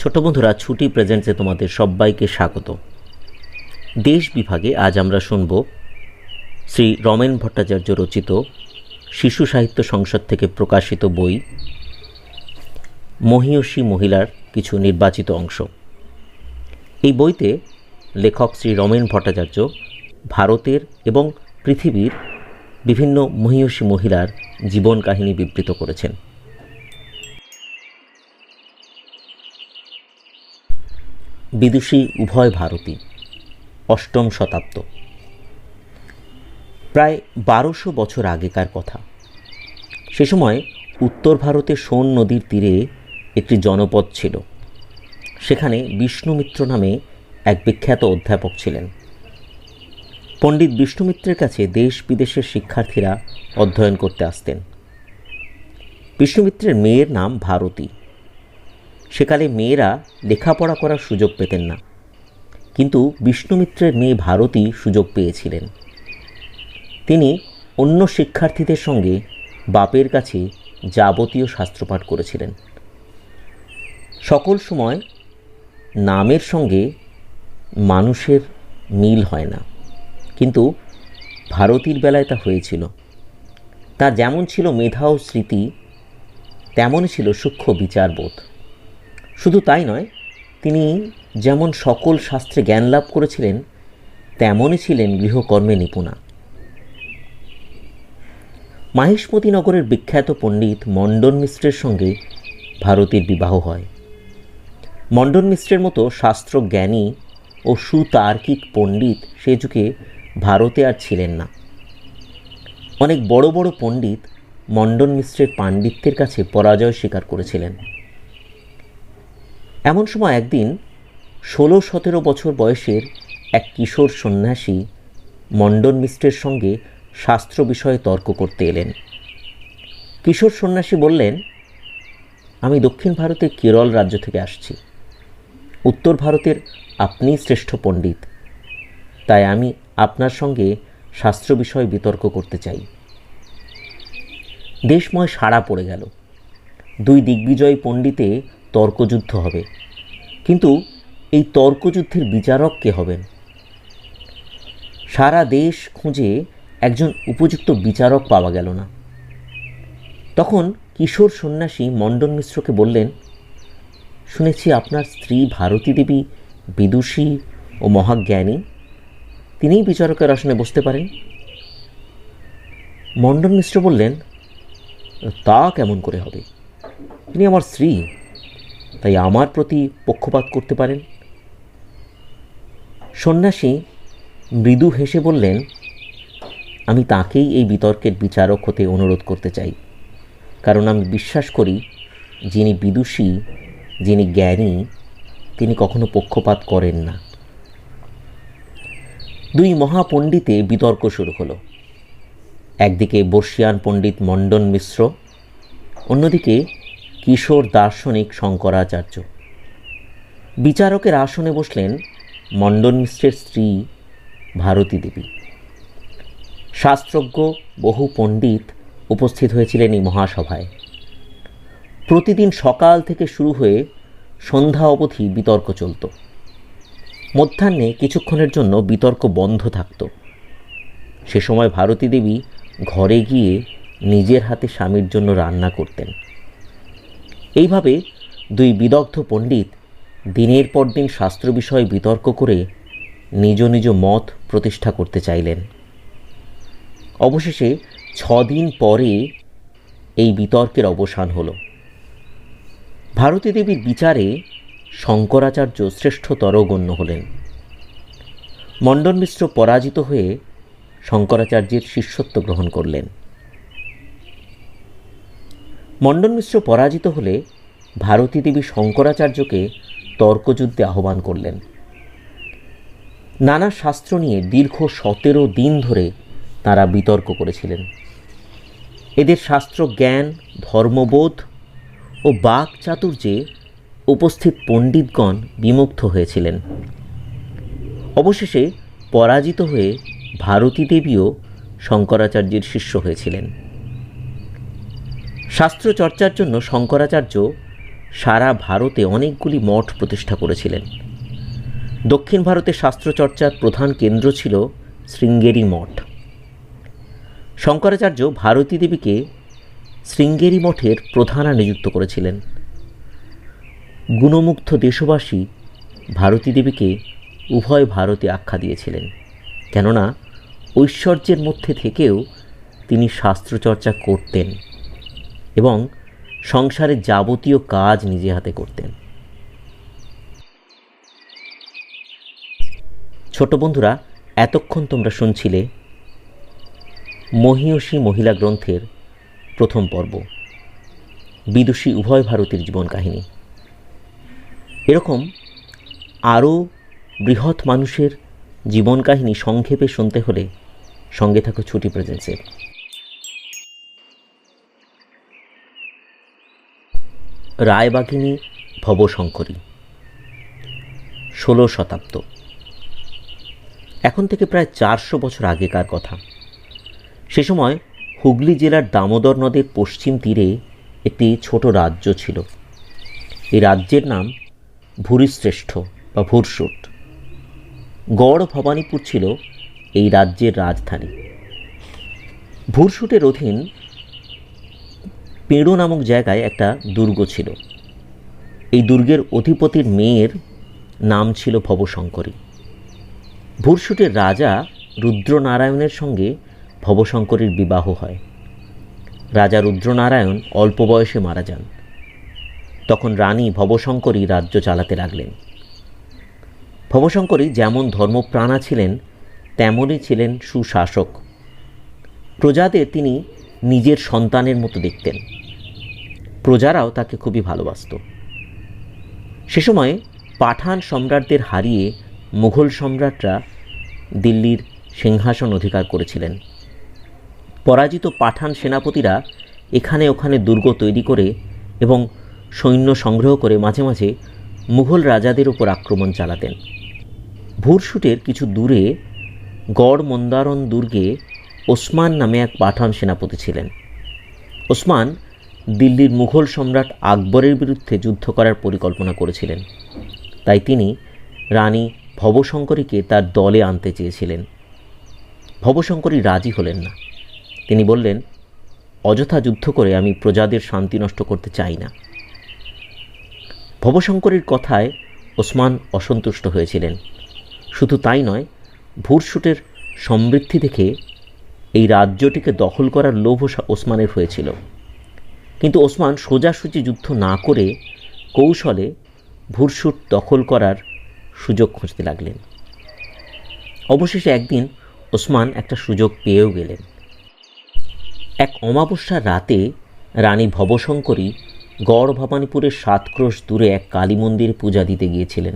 ছোট বন্ধুরা, ছুটি প্রেজেন্টসে তোমাদের সবাইকে স্বাগত। দেশ বিভাগে আজ আমরা শুনব শ্রী রমেন ভট্টাচার্য রচিত শিশু সাহিত্য সংসদ থেকে প্রকাশিত বই, মহিয়সী মহিলার কিছু নির্বাচিত অংশ। এই বইতে লেখক শ্রী রমেন ভট্টাচার্য ভারতের এবং পৃথিবীর বিভিন্ন মহিয়সী মহিলার জীবন কাহিনী বিবৃত করেছেন। বিদুষী উভয় ভারতী। অষ্টম শতাব্দ। প্রায় বারোশো বছর আগেকার কথা। সে সময় উত্তর ভারতে সোন নদীর তীরে একটি জনপদ ছিল। সেখানে বিষ্ণুমিত্র নামে এক বিখ্যাত অধ্যাপক ছিলেন। পণ্ডিত বিষ্ণুমিত্রের কাছে দেশ বিদেশের শিক্ষার্থীরা অধ্যয়ন করতে আসতেন। বিষ্ণুমিত্রের মেয়ের নাম ভারতী। সেকালে মেয়েরা লেখাপড়া করার সুযোগ পেতেন না। কিন্তু বিষ্ণুমিত্রের মেয়ে ভারতী সুযোগ পেয়েছিলেন। তিনি অন্য শিক্ষার্থীদের সঙ্গে বাপের কাছে যাবতীয় শাস্ত্রপাঠ করেছিলেন। সকল সময় নামের সঙ্গে মানুষের মিল হয় না। কিন্তু ভারতীর বেলায় তা হয়েছিল। তার যেমন ছিল মেধা ও স্মৃতি, তেমনই ছিল সূক্ষ্ম বিচারবোধ। শুধু তাই নয়, তিনি যেমন সকল শাস্ত্রে জ্ঞান লাভ করেছিলেন, তেমনই ছিলেন গৃহকর্মে নিপুণা। মাহিষ্মতি নগরের বিখ্যাত পণ্ডিত মণ্ডন মিশ্রের সঙ্গে ভারতীর বিবাহ হয়। মণ্ডন মিশ্রের মতো শাস্ত্রজ্ঞানী ও সুতার্কিক পণ্ডিত সে যুগে ভারতে আর ছিলেন না। অনেক বড় বড় পণ্ডিত মণ্ডন মিশ্রের পাণ্ডিত্যের কাছে পরাজয় স্বীকার করেছিলেন। এমন সময় একদিন ষোলো সতেরো বছর বয়সের এক কিশোর সন্ন্যাসী মণ্ডন মিশ্রের সঙ্গে শাস্ত্র বিষয়ে তর্ক করতে এলেন। কিশোর সন্ন্যাসী বললেন, আমি দক্ষিণ ভারতের কেরল রাজ্য থেকে আসছি। উত্তর ভারতের আপনিই শ্রেষ্ঠ পণ্ডিত। তাই আমি আপনার সঙ্গে শাস্ত্র বিষয়ে বিতর্ক করতে চাই। দেশময় সাড়া পড়ে গেল। দুই দিগ্বিজয়ী পণ্ডিতে তর্কযুদ্ধ হবে। কিন্তু এই তর্কযুদ্ধের বিচারক কে হবেন? সারা দেশ খুঁজে একজন উপযুক্ত বিচারক পাওয়া গেল না। তখন কিশোর সন্ন্যাসী মণ্ডন মিশ্রকে বললেন, শুনেছি আপনার স্ত্রী ভারতী দেবী বিদুষী ও মহাজ্ঞানী। তিনিই বিচারকের আসনে বসতে পারেন? মণ্ডন মিশ্র বললেন, তা কেমন করে হবে? তিনি আমার স্ত্রী। তাই আমার প্রতি পক্ষপাত করতে পারেন? সন্ন্যাসী মৃদু হেসে বললেন, আমি তাকেই এই বিতর্কের বিচারক হতে অনুরোধ করতে চাই। কারণ আমি বিশ্বাস করি, যিনি বিদুষী, যিনি জ্ঞানী, তিনি কখনো পক্ষপাত করেন না। দুই মহাপণ্ডিতে বিতর্ক শুরু হলো। একদিকে বর্ষিয়ান পণ্ডিত মণ্ডন মিশ্র, অন্যদিকে কিশোর দার্শনিক শঙ্করাচার্য। বিচারকের আসনে বসলেন মণ্ডন মিশ্রের স্ত্রী ভারতী দেবী। শাস্ত্রজ্ঞ বহু পণ্ডিত উপস্থিত হয়েছিলেন এই মহাসভায়। প্রতিদিন সকাল থেকে শুরু হয়ে সন্ধ্যা অবধি বিতর্ক চলত। মধ্যাহ্নে কিছুক্ষণের জন্য বিতর্ক বন্ধ থাকত। সে সময় ভারতী দেবী ঘরে গিয়ে নিজের হাতে স্বামীর জন্য রান্না করতেন। এইভাবে দুই বিদগ্ধ পণ্ডিত দিনের পর দিন শাস্ত্র বিষয়ে বিতর্ক করে নিজ নিজ মত প্রতিষ্ঠা করতে চাইলেন। অবশেষে ছদিন পরে এই বিতর্কের অবসান হল। ভারতী দেবীর বিচারে শঙ্করাচার্য শ্রেষ্ঠতর গণ্য হলেন। মণ্ডন মিশ্র পরাজিত হয়ে শঙ্করাচার্যের শিষ্যত্ব গ্রহণ করলেন। মণ্ডন মিশ্র পরাজিত হলে ভারতী দেবী শঙ্করাচার্যকে তর্কযুদ্ধে আহ্বান করলেন। নানা শাস্ত্র নিয়ে দীর্ঘ সতেরো দিন ধরে তারা বিতর্ক করেছিলেন। এদের শাস্ত্র জ্ঞান, ধর্মবোধ ও বাক চাতুর্যে উপস্থিত পণ্ডিতগণ বিমুগ্ধ হয়েছিলেন। অবশেষে পরাজিত হয়ে ভারতী দেবীও শঙ্করাচার্যের শিষ্য হয়েছিলেন। শাস্ত্র চর্চার জন্য শঙ্করাচার্য সারা ভারতে অনেকগুলি মঠ প্রতিষ্ঠা করেছিলেন। দক্ষিণ ভারতে শাস্ত্রচর্চার প্রধান কেন্দ্র ছিল শৃঙ্গেরি মঠ। শঙ্করাচার্য ভারতী দেবীকে শৃঙ্গেরি মঠের প্রধানা নিযুক্ত করেছিলেন। গুণমুগ্ধ দেশবাসী ভারতী দেবীকে উভয় ভারতে আখ্যা দিয়েছিলেন, কেননা ঐশ্বর্যের মধ্যে থেকেও তিনি শাস্ত্রচর্চা করতেন। এবং সংসারের যাবতীয় কাজ নিজে হাতে করতেন। ছোট বন্ধুরা, এতক্ষণ তোমরা শুনছিলে মহিয়সী মহিলা গ্রন্থের প্রথম পর্ব, বিদুষী উভয় ভারতের জীবন কাহিনী। এরকম আরও বৃহৎ মানুষের জীবন কাহিনী সংক্ষেপে শুনতে হলে সঙ্গে থাকো ছুটি প্রেজেন্সের রায়বাঘিনী ভবশঙ্করী। ষোলো শতাব্দ। এখন থেকে প্রায় চারশো বছর আগেকার কথা। সে সময় হুগলি জেলার দামোদর নদের পশ্চিম তীরে একটি ছোট রাজ্য ছিল। এই রাজ্যের নাম ভূরিশ্রেষ্ঠ বা ভুরসুট। গড় ভবানীপুর ছিল এই রাজ্যের রাজধানী। ভুরসুটের অধীন পেড়ো নামক জায়গায় একটা দুর্গ ছিল। এই দুর্গের অধিপতির মেয়ের নাম ছিল ভবশঙ্করী। ভুরসুটের রাজা রুদ্রনারায়ণের সঙ্গে ভবশঙ্করীর বিবাহ হয়। রাজা রুদ্রনারায়ণ অল্প বয়সে মারা যান। তখন রানী ভবশঙ্করী রাজ্য চালাতে লাগলেন। ভবশঙ্করী যেমন ধর্মপ্রাণা ছিলেন, তেমনই ছিলেন সুশাসক। প্রজাদের তিনি নিজের সন্তানের মতো দেখতেন। প্রজারাও তাকে খুবই ভালোবাসত। সে সময় পাঠান সম্রাটদের হারিয়ে মুঘল সম্রাটরা দিল্লির সিংহাসন অধিকার করেছিলেন। পরাজিত পাঠান সেনাপতিরা এখানে ওখানে দুর্গ তৈরি করে এবং সৈন্য সংগ্রহ করে মাঝে মাঝে মুঘল রাজাদের ওপর আক্রমণ চালাতেন। ভুরশুটের কিছু দূরে গড় মন্দারণ দুর্গে ওসমান নামে এক পাঠান সেনাপতি ছিলেন। ওসমান দিল্লির মুঘল সম্রাট আকবরের বিরুদ্ধে যুদ্ধ করার পরিকল্পনা করেছিলেন। তাই তিনি রানী ভবশঙ্করীকে তার দলে আনতে চেয়েছিলেন। ভবশঙ্করী রাজি হলেন না। তিনি বললেন, অযথা যুদ্ধ করে আমি প্রজাদের শান্তি নষ্ট করতে চাই না। ভবশঙ্করীর কথায় ওসমান অসন্তুষ্ট হয়েছিলেন। শুধু তাই নয় ভুরশুটের সমৃদ্ধি দেখে এই রাজ্যটিকে দখল করার লোভ ওসমানের হয়েছিল। কিন্তু ওসমান সোজাসুজি যুদ্ধ না করে কৌশলে ভুরসুট দখল করার সুযোগ খুঁজতে লাগলেন। অবশেষে একদিন ওসমান একটা সুযোগ পেয়েও গেলেন। এক অমাবস্যার রাতে রানী ভবশঙ্করী গড় ভবানীপুরের সাতক্রোশ দূরে এক কালী মন্দিরে পূজা দিতে গিয়েছিলেন।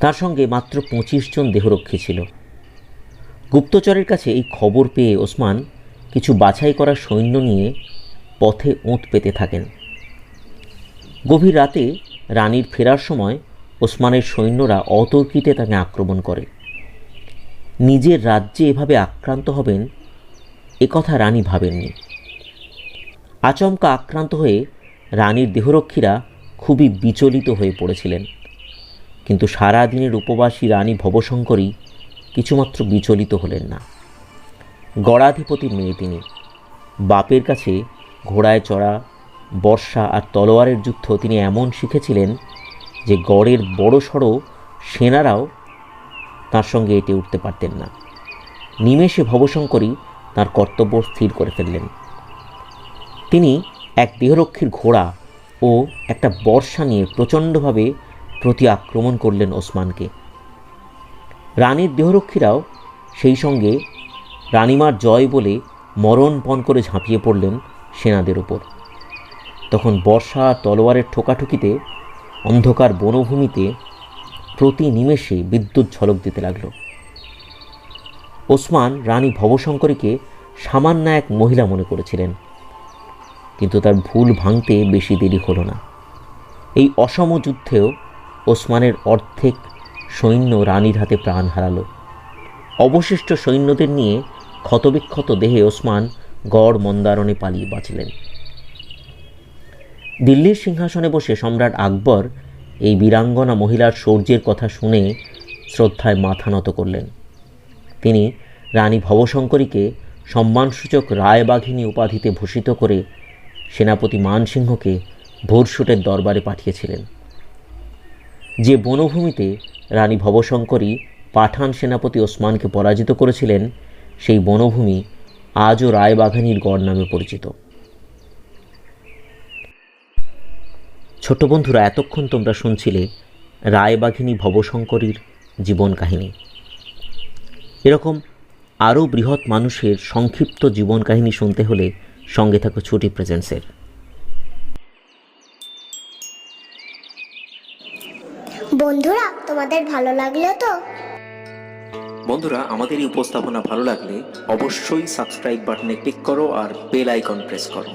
তার সঙ্গে মাত্র পঁচিশ জন দেহরক্ষী ছিল। গুপ্তচরের কাছে এই খবর পেয়ে ওসমান কিছু বাছাই করা সৈন্য নিয়ে পথে ওঁত পেতে থাকেন। গভীর রাতে রানীর ফেরার সময় ওসমানের সৈন্যরা অতর্কিতে তাকে আক্রমণ করে। নিজের রাজ্যে এভাবে আক্রান্ত হবেন একথা রানী ভাবেননি। আচমকা আক্রান্ত হয়ে রানীর দেহরক্ষীরা খুবই বিচলিত হয়ে পড়েছিলেন। কিন্তু সারা দিনের উপবাসী রানী ভবশঙ্করী কিছুমাত্র বিচলিত হলেন না। গড়াধিপতির মেয়ে তিনি। বাপের কাছে ঘোড়ায় চড়া, বর্ষা আর তলোয়ারের যুদ্ধ তিনি এমন শিখেছিলেন যে গড়ের বড় সড়ো সেনারাও তার সঙ্গে এটে উঠতে পারতেন না। নিমেষে ভবশঙ্করী তার কর্তব্য স্থির করে ফেললেন। তিনি এক দেহরক্ষীর ঘোড়া ও একটা বর্ষা নিয়ে প্রচণ্ডভাবে প্রতি আক্রমণ করলেন ওসমানকে। রানীর দেহরক্ষীরাও সেই সঙ্গে রানীমার জয় বলে মরণপণ করে ঝাঁপিয়ে পড়লেন সেনাদের ওপর। তখন বর্ষা তলোয়ারের ঠোকাঠুকিতে অন্ধকার বনভূমিতে প্রতি নিমেষে বিদ্যুৎ ঝলক দিতে লাগল। ওসমান রানী ভবশঙ্করীকে সামান্য এক মহিলা মনে করেছিলেন, কিন্তু তার ভুল ভাঙতে বেশি দেরি হলো না। এই অসম যুদ্ধেও ওসমানের অর্ধেক সৈন্য রানীর হাতে প্রাণ হারালো। অবশিষ্ট সৈন্যদের নিয়ে ক্ষতবিক্ষত দেহে ওসমান গড় মন্দারণে পালিয়ে বাঁচলেন। দিল্লির সিংহাসনে বসে সম্রাট আকবর এই বীরাঙ্গনা মহিলার শৌর্যের কথা শুনে শ্রদ্ধায় মাথা নত করলেন। তিনি রানী ভবশঙ্করীকে সম্মানসূচক রায়বাঘিনী উপাধিতে ভূষিত করে সেনাপতি মানসিংহকে ভোরসুটের দরবারে পাঠিয়েছিলেন। যে বনভূমিতে রানী ভবশঙ্করী পাঠান সেনাপতি ওসমানকে পরাজিত করেছিলেন, সেই বনভূমি আজও রায়বাঘানির গড় নামে পরিচিত। ছোট বন্ধুরা, এতক্ষণ তোমরা শুনছিলে রায়বাঘিনী ভবশঙ্করীর জীবন কাহিনী। এরকম আরও বৃহৎ মানুষের সংক্ষিপ্ত জীবন কাহিনী শুনতে হলে সঙ্গে থাকো ছুটি প্রেজেন্সের বন্ধুরা, তোমাদের ভালো লাগল তো? বন্ধুরা, আমাদের এই উপস্থাপনা ভালো লাগলে অবশ্যই সাবস্ক্রাইব বাটনে ক্লিক করো আর বেল আইকন প্রেস করো।